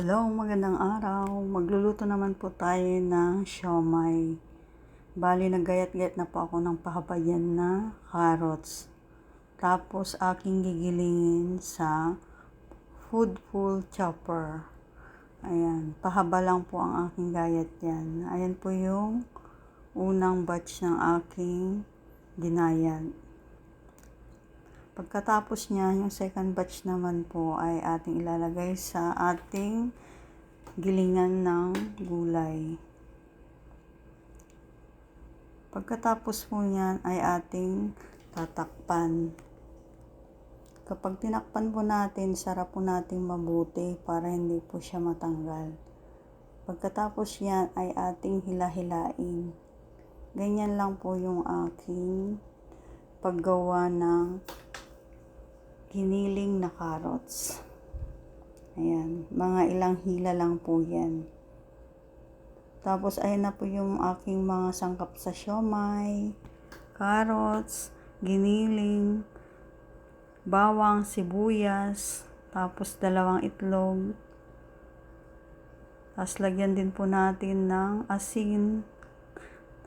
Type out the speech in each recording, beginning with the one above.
Hello, magandang araw. Magluluto naman po tayo ng siomay. Bali, naggayat-gayat na po ako ng pahabayan na carrots. Tapos, aking gigilingin sa food full chopper. Ayan, pahaba lang po ang aking gayat yan. Ayan po yung unang batch ng aking ginayat. Pagkatapos niya, yung second batch naman po ay ating ilalagay sa ating gilingan ng gulay. Pagkatapos po niyan ay ating tatakpan. Kapag tinakpan po natin, sarap po nating mabuti para hindi po siya matanggal. Pagkatapos yan ay ating hilahilain. Ganyan lang po yung aking paggawa ng giniling na carrots. Ayan, mga ilang hila lang po yan. Tapos, ayan na po yung aking mga sangkap sa siomay, carrots, giniling, bawang, sibuyas, tapos dalawang itlog. Tapos, lagyan din po natin ng asin,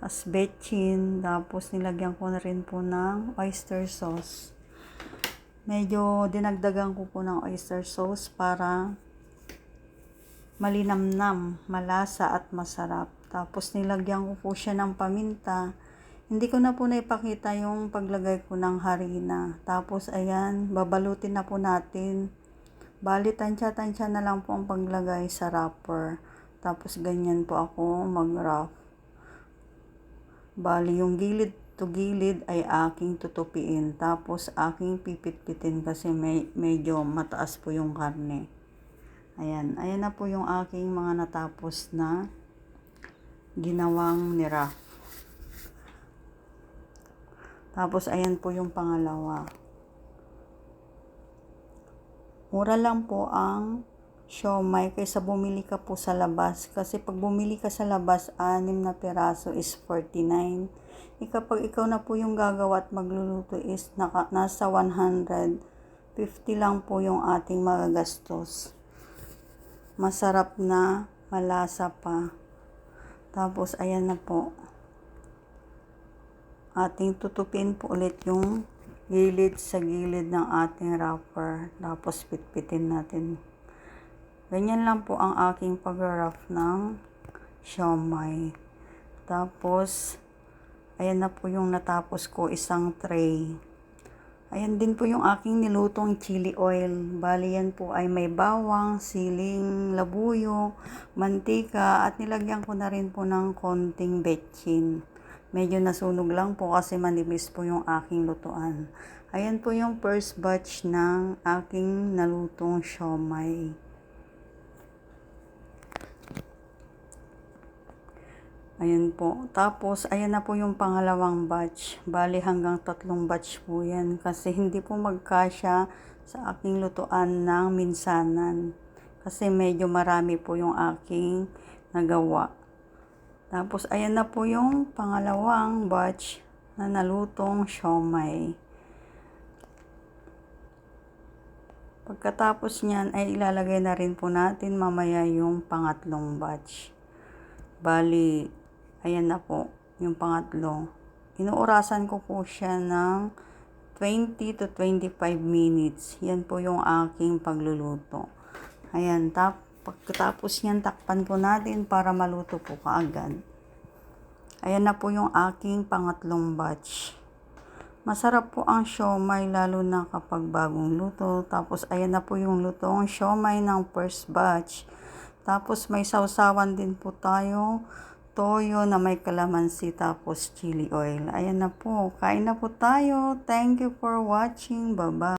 tapos betchin, tapos nilagyan ko na rin po ng oyster sauce medyo dinagdagan ko po ng oyster sauce para malinamnam, malasa at masarap. Tapos nilagyan ko po siya ng paminta. Hindi ko na po naipakita yung paglagay ko ng harina. Tapos ayan, babalutin na po natin. Bali, tansya-tansya na lang po ang paglagay sa wrapper. Tapos ganyan po ako mag-wrap. Bali, yung gilid to gilid ay aking tutupiin. Tapos aking pipitpitin kasi may, medyo mataas po yung karne. Ayan. Ayan na po yung aking mga natapos na ginawang nira. Tapos ayan po yung pangalawa. Mura lang po ang siomay kaysa bumili ka po sa labas. Kasi pag bumili ka sa labas, anim na peraso is 49 eh, kapag ikaw na po yung gagawa at magluluto is naka, nasa 150 lang po yung ating magagastos. Masarap na, malasa pa. Tapos, ayan na po. Ating tutupin po ulit yung gilid sa gilid ng ating wrapper. Tapos, pitpitin natin. Ganyan lang po ang aking pag-wrap ng siomay. Tapos, Ayan na po yung natapos ko, isang tray. Ayan din po yung aking nilutong chili oil. Bali yan po ay may bawang, siling, labuyo, mantika at nilagyan ko na rin po ng konting betchin. Medyo nasunog lang po kasi manipis po yung aking lutuan. Ayan po yung first batch ng aking nalutong siomay. Ayan po. Tapos, ayan na po yung pangalawang batch. Bali hanggang tatlong batch po yan. Kasi hindi po magkasya sa aking lutuan ng minsanan. Kasi medyo marami po yung aking nagawa. Tapos, ayan na po yung pangalawang batch na nalutong siomay. Pagkatapos niyan ay ilalagay na rin po natin mamaya yung pangatlong batch. Bali, Ayan na po, yung pangatlo. Inuurasan ko po siya ng 20 to 25 minutes. Yan po yung aking pagluluto. Ayan, tap, pagkatapos niyan, takpan po natin para maluto po kaagad. Ayan na po yung aking pangatlong batch. Masarap po ang siomay lalo na kapag bagong luto. Tapos ayan na po yung lutong siomay ng first batch. Tapos may sausawan din po tayo toyo na may kalamansi tapos chili oil. Ayan na po. Kain na po tayo. Thank you for watching. Bye-bye.